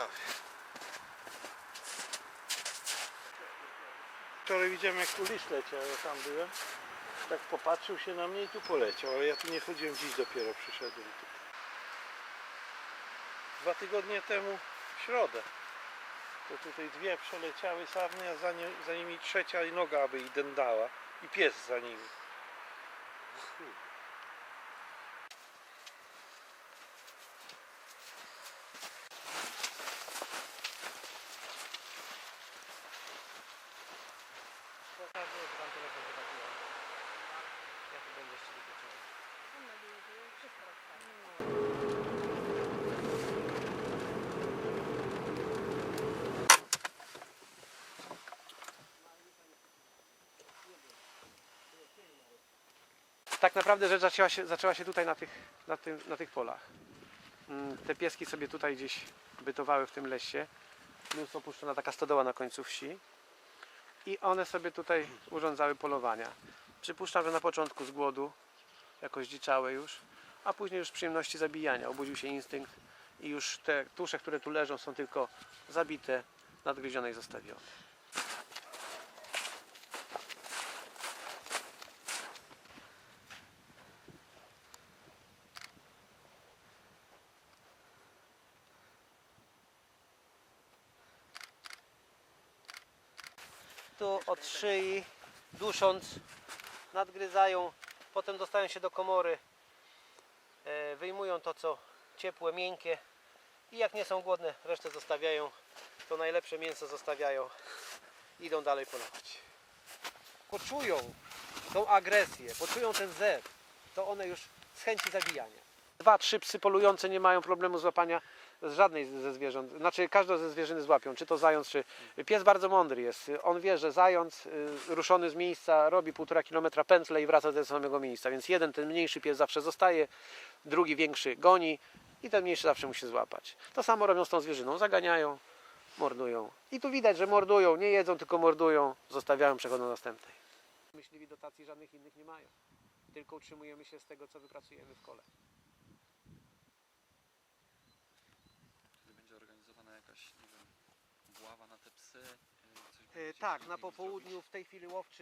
ciekawie. Wczoraj widziałem jak tu lis leciał, ja tam byłem. Tak popatrzył się na mnie i tu poleciał, ale ja tu nie chodziłem, dziś dopiero przyszedłem. Tu. Dwa tygodnie temu w środę. To tutaj dwie przeleciały sarny, a za, nie, za nimi trzecia i noga aby i dędała. I pies za nimi. Tak naprawdę rzecz zaczęła się, zaczęła się tutaj na tych, na, tym, na tych polach. Mm, Te pieski sobie tutaj gdzieś bytowały w tym lesie. Plus opuszczona taka stodoła na końcu wsi. I one sobie tutaj urządzały polowania. Przypuszczam, że na początku z głodu jakoś dziczały już, a później już przyjemności zabijania. Obudził się instynkt i już te tusze, które tu leżą są tylko zabite, nadgryzione i zostawione. Tu od szyi, dusząc, nadgryzają, potem dostają się do komory, e, wyjmują to co ciepłe, miękkie i jak nie są głodne, resztę zostawiają, to najlepsze mięso zostawiają, idą dalej polować. Poczują tą agresję, poczują ten zew, to one już z chęci zabijania. Dwa, trzy psy polujące nie mają problemu złapania żadnej ze zwierząt. Znaczy każdą ze zwierzyny złapią, czy to zając, czy... Pies bardzo mądry jest. On wie, że zając y, ruszony z miejsca robi półtora kilometra pętlę i wraca do samego miejsca. Więc jeden, ten mniejszy pies zawsze zostaje, drugi większy goni i ten mniejszy zawsze musi złapać. To samo robią z tą zwierzyną. Zaganiają, mordują. I tu widać, że mordują, nie jedzą, tylko mordują, zostawiają, przechodzą do następnej. Myśliwi dotacji żadnych innych nie mają. Tylko utrzymujemy się z tego, co wypracujemy w kole. Tak, chcieli na popołudniu w tej chwili łowczy